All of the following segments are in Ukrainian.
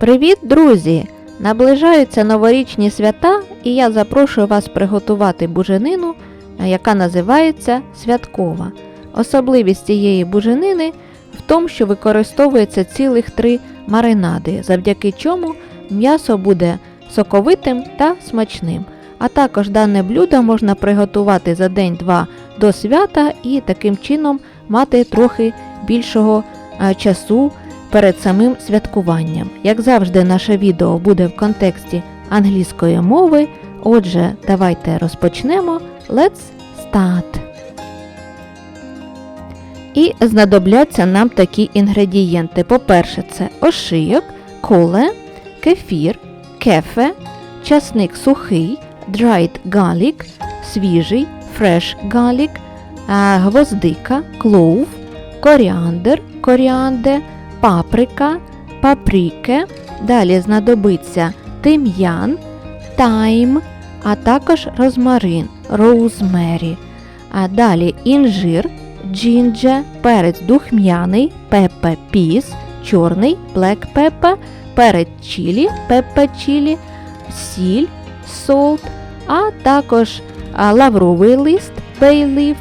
Привіт, друзі! Наближаються новорічні свята, і я запрошую вас приготувати буженину, е, яка називається святкова. Особливість цієї буженини в тому, що використовується цілих три маринади, завдяки чому м'ясо буде соковитим та смачним. А також дане блюдо можна приготувати за день-два до свята і таким чином мати трохи більшого е, часу перед самим святкуванням. Як завжди, наше відео буде в контексті англійської мови. Отже, давайте розпочнемо. Let's start! І знадобляться нам такі інгредієнти. По-перше, це ошийок, коле, кефір, кефе, часник сухий, dried garlic, свіжий, fresh garlic, гвоздика, клоув, коріандр, коріанде, паприка, папріке. Далі знадобиться тим'ян, тайм, а також розмарин, роузмері. А далі інжир, джинджер, перець духмяний, пепе піс, чорний, блек пепе, перець чілі, пепе чілі, сіль, солт, а також лавровий лист, бейлів,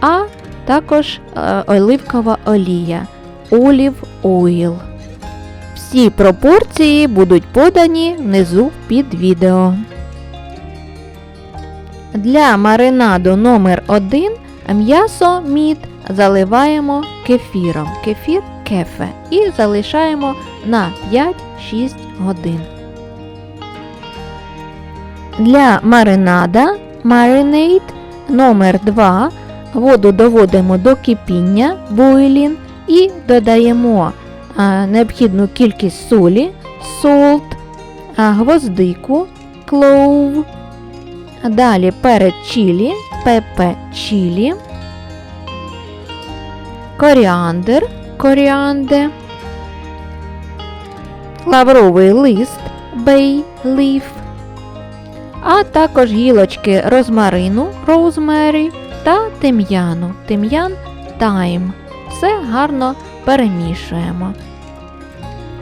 а також а, оливкова олія, олів ойл. Всі пропорції будуть подані внизу під відео. Для маринаду номер 1 м'ясо мід заливаємо кефіром. Кефір кефе і залишаємо на 5-6 годин. Для маринада marinade номер 2 воду доводимо до кипіння boiling і додаємо необхідну кількість солі salt, а, гвоздику clove, далі перед чілі пепе чілі, коріандр коріанде, лавровий лист bay leaf, а також гілочки розмарину rosemary та тим'яну, тим'ян thyme. Все гарно перемішуємо.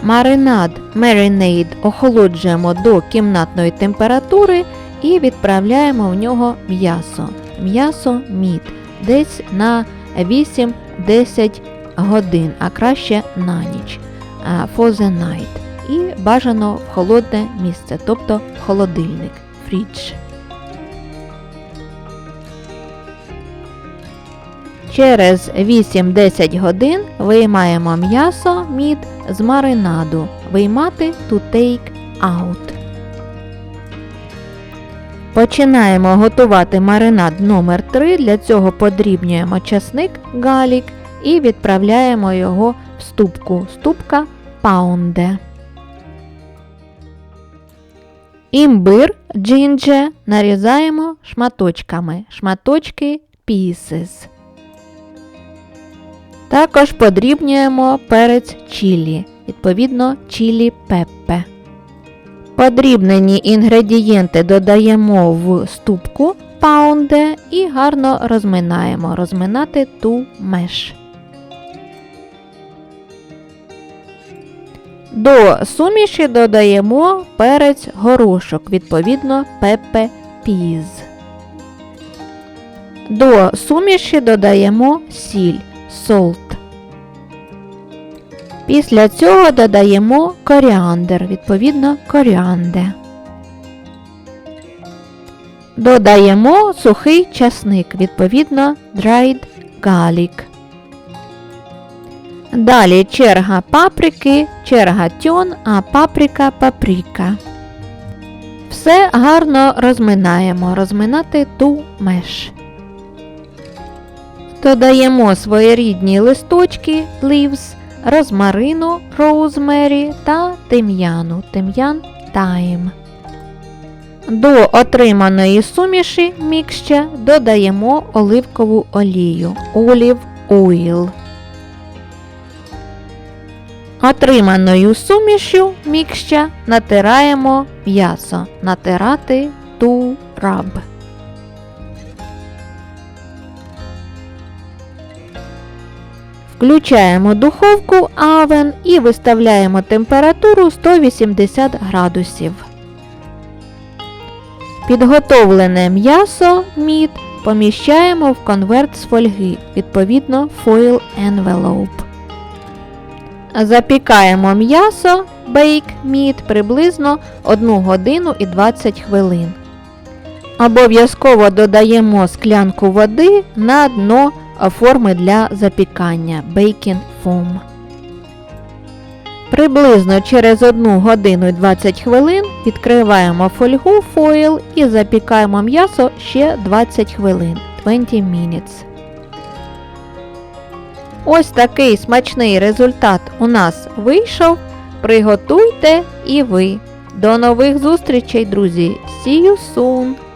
Маринад marinade охолоджуємо до кімнатної температури і відправляємо в нього м'ясо. М'ясо мід десь на 8-10 годин, а краще на ніч. For the night. І бажано в холодне місце, тобто холодильник, фрідж. Через 8-10 годин виймаємо м'ясо мід з маринаду. Виймати to take out. Починаємо готувати маринад номер 3 Для цього подрібнюємо часник галік і відправляємо його в ступку. Ступка паунде. Імбир джинджер нарізаємо шматочками. Шматочки pieces. Також подрібнюємо перець чілі, відповідно чілі пеппе. Подрібнені інгредієнти додаємо в ступку паунде і гарно розминаємо. Розминати ту меш. До суміші додаємо перець горошок, відповідно пепе піз. До суміші додаємо сіль солт. Після цього додаємо коріандр, відповідно коріанде. Додаємо сухий часник, відповідно dried garlic. Далі черга паприки, черга тьон, а паприка паприка. Все гарно розминаємо, розминати ту меш. Додаємо своєрідні листочки leaves, розмарину роузмері та тим'яну тим'ян тайм. До отриманої суміші мікща додаємо оливкову олію олів oil. Отриманою сумішю мікща натираємо м'ясо. Натирати ту раб. Включаємо духовку Oven і виставляємо температуру 180 градусів. Підготовлене м'ясо мід поміщаємо в конверт з фольги, відповідно foil envelope. Запікаємо м'ясо бейк мід приблизно 1 годину і 20 хвилин. Обов'язково додаємо склянку води на дно форми для запікання Baking Foam. Приблизно через 1 годину і 20 хвилин відкриваємо фольгу фойл і запікаємо м'ясо ще 20 хвилин 20 minutes. Ось такий смачний результат у нас вийшов. Приготуйте і ви. До нових зустрічей, друзі! See you soon!